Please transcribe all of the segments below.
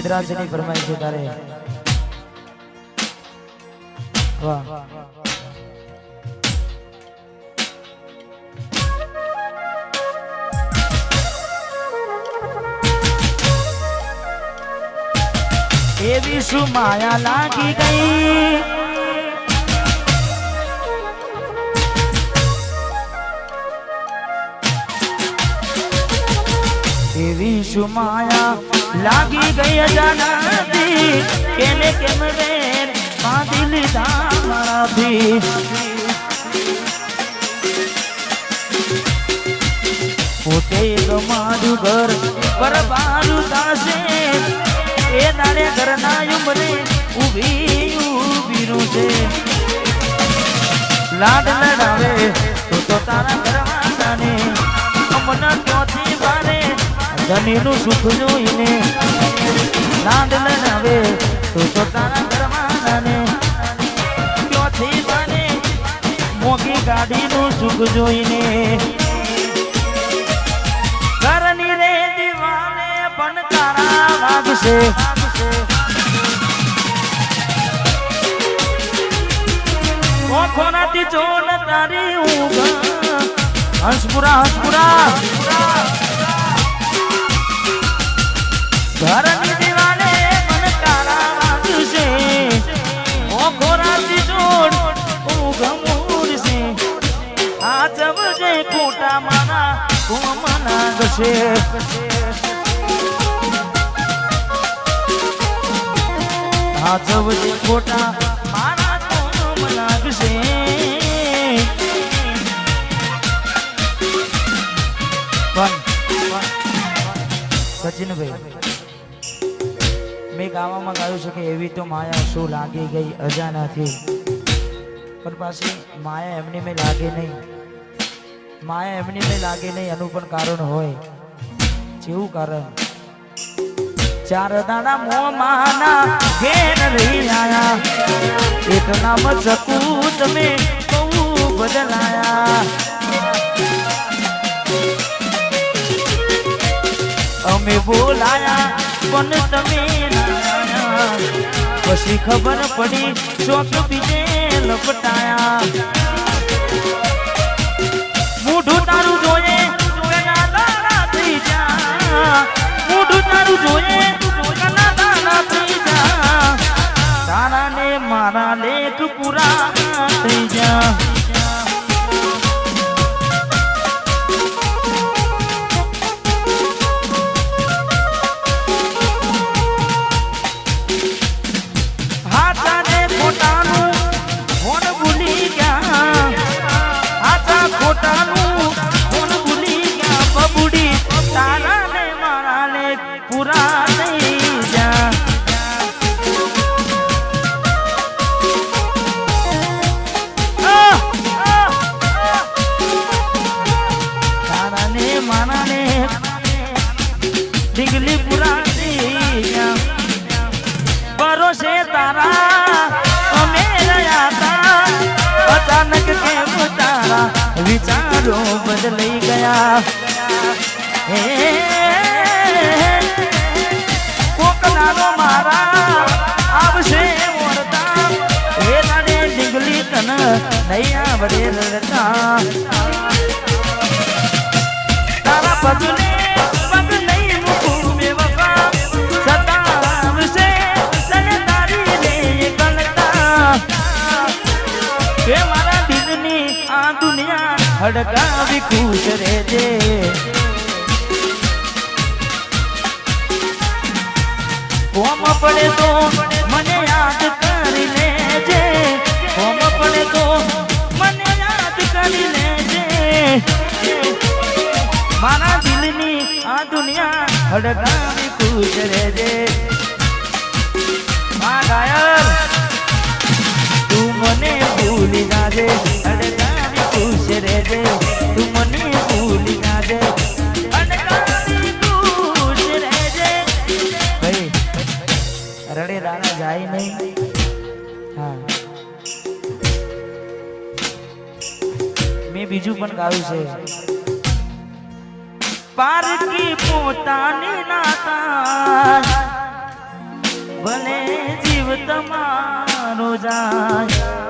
સિદ્ધરાજની ફરમાઈ છે તારે વાહ એવી શું માયા લાગી ગઈ એવી શું માયા લાગી ગઈ અજાનાથી. કેને કેમ વેર બાંધી લીધા મારાથી પોતે તમારું ઘર બરબારું થાશે એ તારે ઘરના ઉમરે ઊભી ઊભીનું છે લાડ લડાવે તો તો તારા ઘરવાળાને અમને ક્યોથી બારે ધનીનું સુખ જોઈને લાંડ લડાવે, તો તો તારા ચોથી ક્યોથી બારે મોગી ગાડીનું સુખ જોઈને. ઘરની રે દીવાને પણ તારા વાગશે. ઓખોનાથી ચોન તારી ઊંઘ. હંસપુરા હંસપુરા. ઘરની દીવાને પણ તારા વાગશે ઓખોનાથી ચોન ઊંઘ મૂડશે આ જવજે ખોટા માના કોમના ગશે આ ગાવામાં ગાયું છે કે એવી તો માયા શું લાગી ગઈ? અજાનાથી પણ પાછી માયા એમની મેં લાગે નહીં. માયા એમની મેં લાગે નહીં, એનું પણ કારણ હોય. જેવું કારણ. ચાર દાડા મો માના ઘેર રહી આયા. એક નામ ચકુ તમે બહુ બદલાયા. અમે બોલાયા પણ તમે પછી ખબર પડી ચોક બીજે લપટાયા. વિચારો બદલાઈ ગયા. હે કોકનારો મારા આવશે મોરતા. હે તારે ડીંગલી તન નહીં આવડે હડકાવી ખુશ રહેજે. કોમ પડે તો મને યાદ કરી લેજે. કોમ પડે તો મને યાદ કરી લેજે. મારા દિલની આ દુનિયા હડકાવી ખુશ રહેજે. મા ગાયર તું મને ભૂલી જાજે દે તું મને ભૂલી ના દે રડે દાણા જાય નહીં. મેં બીજું પણ ગાયું છે. પારકી પોતાની નાતા ભલે જીવ તમારો જાય.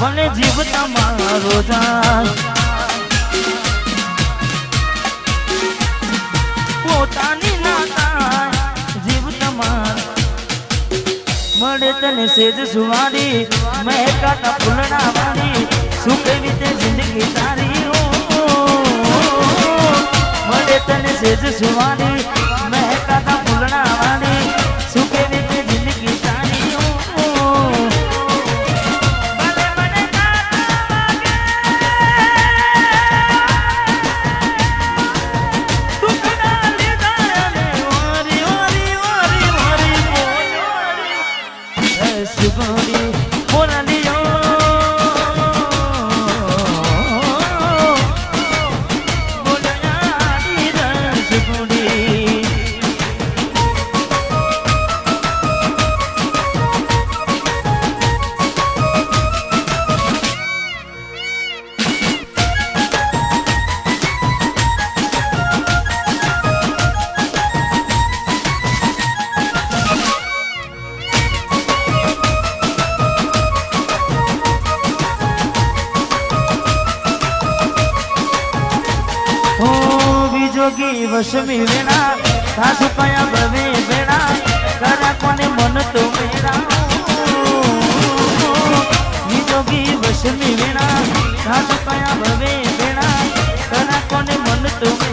મને જીવતા મારો જાન. પોતાની નાતા જીવ તમાર. મળે તને સેજ સુવારી મહેકાતા ફૂલડા વાળી સુખે રીતે જિંદગી તારી? મળે તને સેજ સુવારી. ભેણા ઘાટ કયા ભવે ભેણા કોને મન તું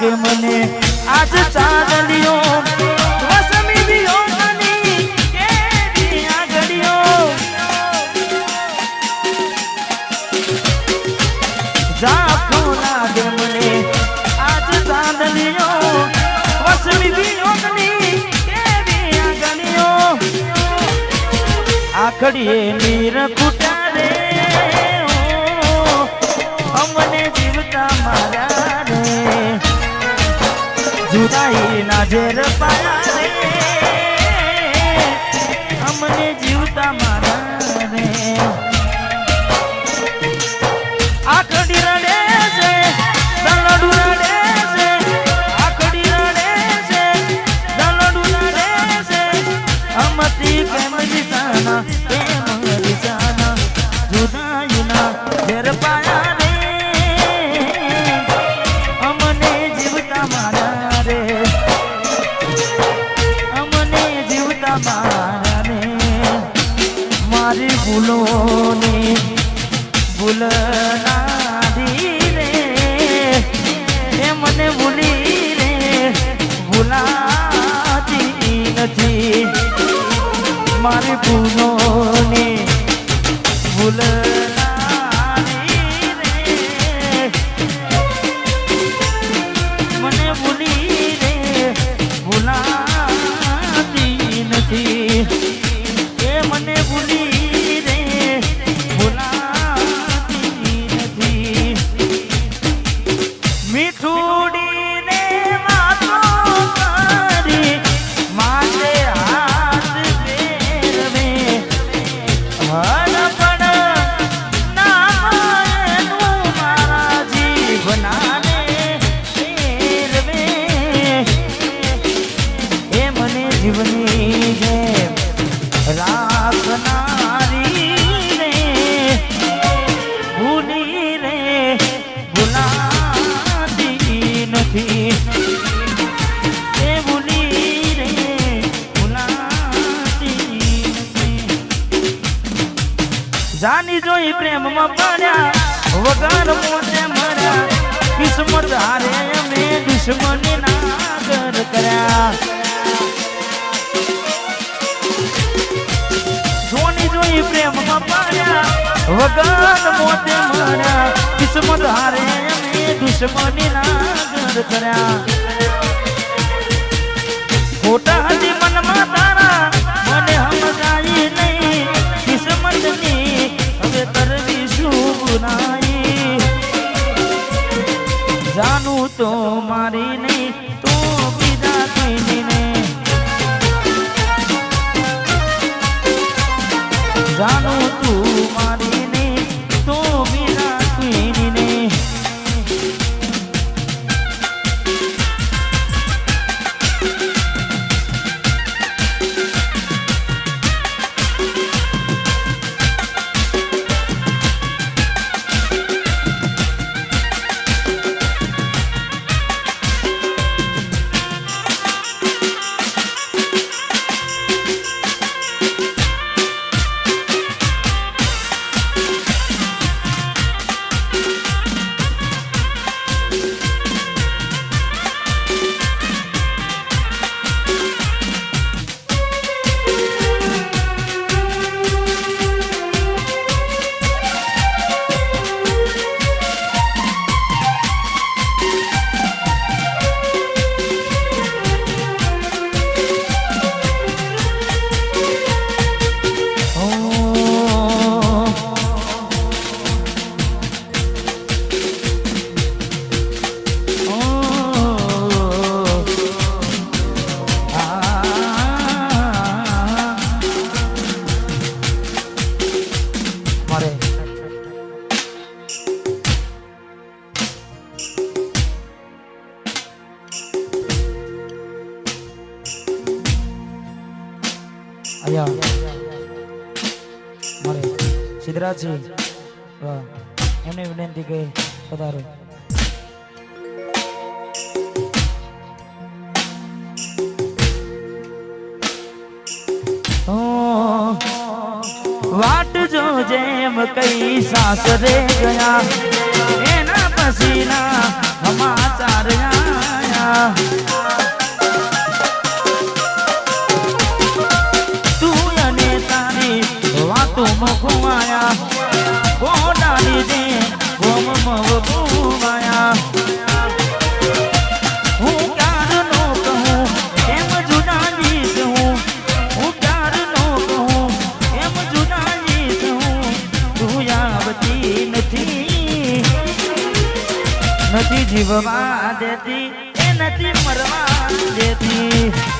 લાગે મને. આજ તાર Purifier મારે પૂનોને ભૂલ વગર મોતે મર્યા કિસ્મત હારે અમે દુશ્મની નાગર કર્યા. જોની જોઈ પ્રેમમાં પડ્યા. વગર મોતે મર્યા. કિસ્મત હારે અમે દુશ્મની નાગર કર્યા. ખોટા હતી મનમાં તારા. મને સમજાઈ નહીં. કિસ્મતની હવે કરવી શું બુરાઈ જાનું તો મારી નહીં તો બીજા કોઈની જાનું એમને વિનંતી કે પધારો. વાટ જો જેમ કઈ સાસરે ગયા એના પછીના સમાચાર આયા. વાતો મખવાયા કોના લીધે ગોમ મવકુવાયા હું ક્યારનો કહું, એમ જુદાની છું હું. ક્યારનો કહું, એમ જુદાની છું તું જીવવા દેતી, એ નથી મરવા દેતી.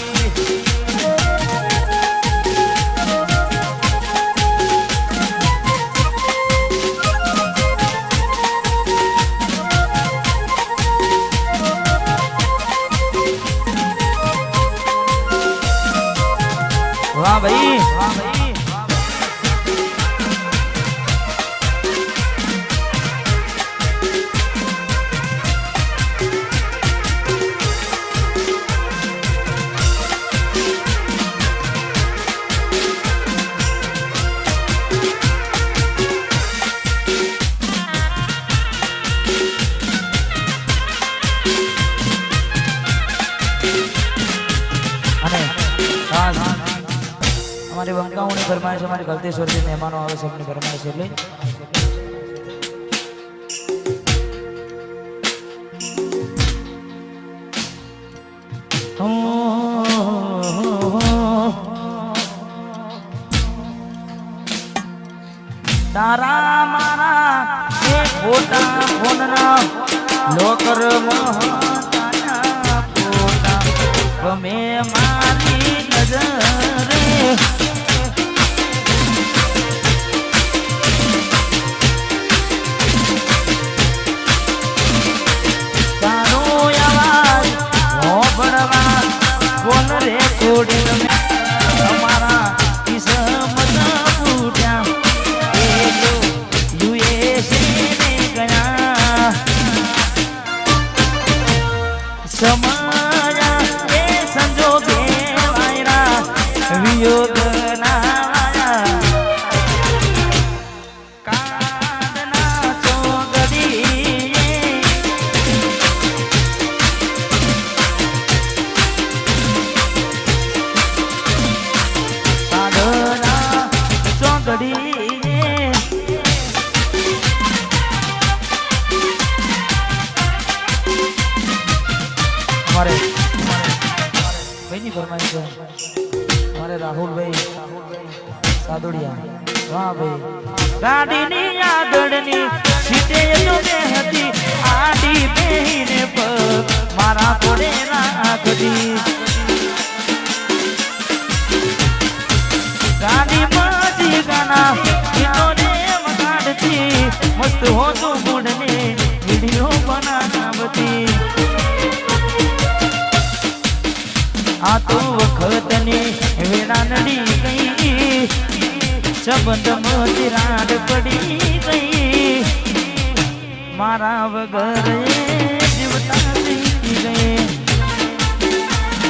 અમારી બંકાઓની ફરમાઈશ અમારી ગલતેશ્વરથી મહેમાનો આવે છે એમની ફરમાઈશ એટલે. મસ્ત હોતું મૂડને વીડિયો બનાવતી. આ તો વખતની વેળા નડી ગઈ. સંબંધ મોતી રાડ પડી ગઈ. મારા વગર જીવતા ગઈ.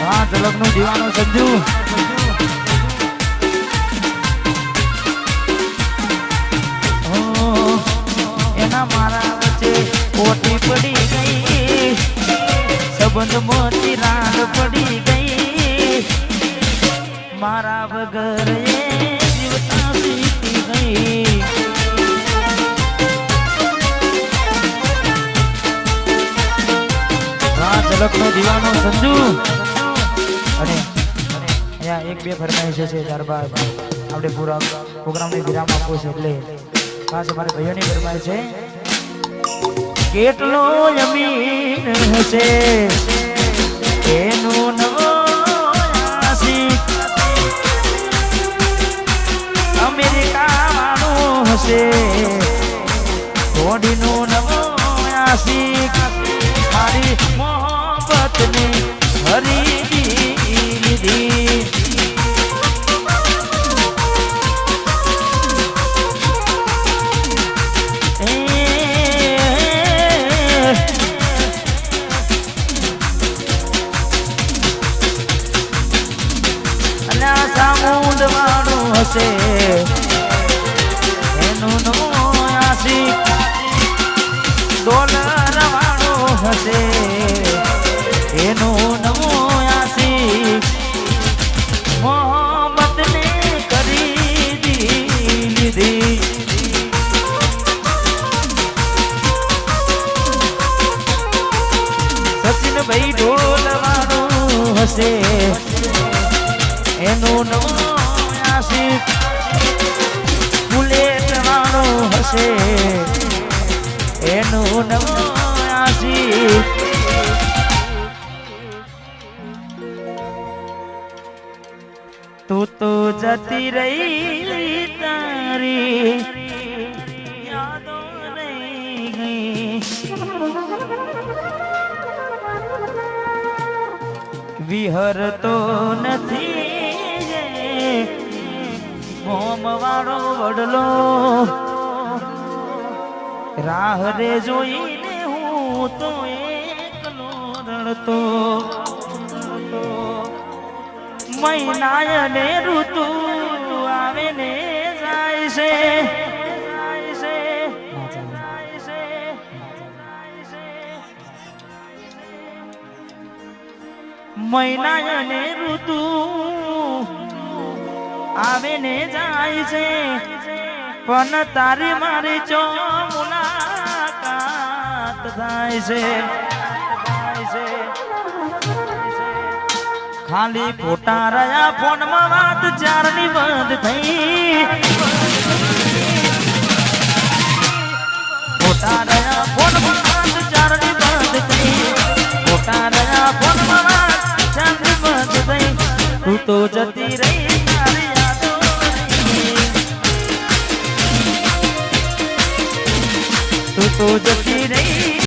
હા ઝલકનું દીવાનો સંજુ મોતી રાડ પડી ગઈ. મારા વગર એ જીવતા સીતી ગઈ. હા દીવાનો સંજુ. અને અહીંયા એક બે ફરમાઈશો છે ત્યારબાદ આપણે પૂરા પ્રોગ્રામને વિરામ આપવો છે એટલે ખાસ અમારે ભાઈઓની ફરમાય છે, કેટલો જમીન હશે? હશે. થોડીનું નવો આશી મારી વિહરતો નથી જે મોમ વાળો વડલો, રાહ રે જોઈને હું તો એકલો રડતો. મહિનાય ને ઋતુ આવે ને જાય છે. મહિના અને ઋતુ આવે ને જાય છે. પણ તારી મારી ચો મુલાકાત થાય છે. ખાલી ખોટા રહ્યા ફોનમાં વાત ચારની બંધ થઈ. ખોટા રહ્યા ફોનમાં વાત ચારની બંધ થઈ. ખોટા રહ્યા ફોનમાં ચારની બંધ થઈ તું જતી રહી તારી યાદો. તું તો જતી રહી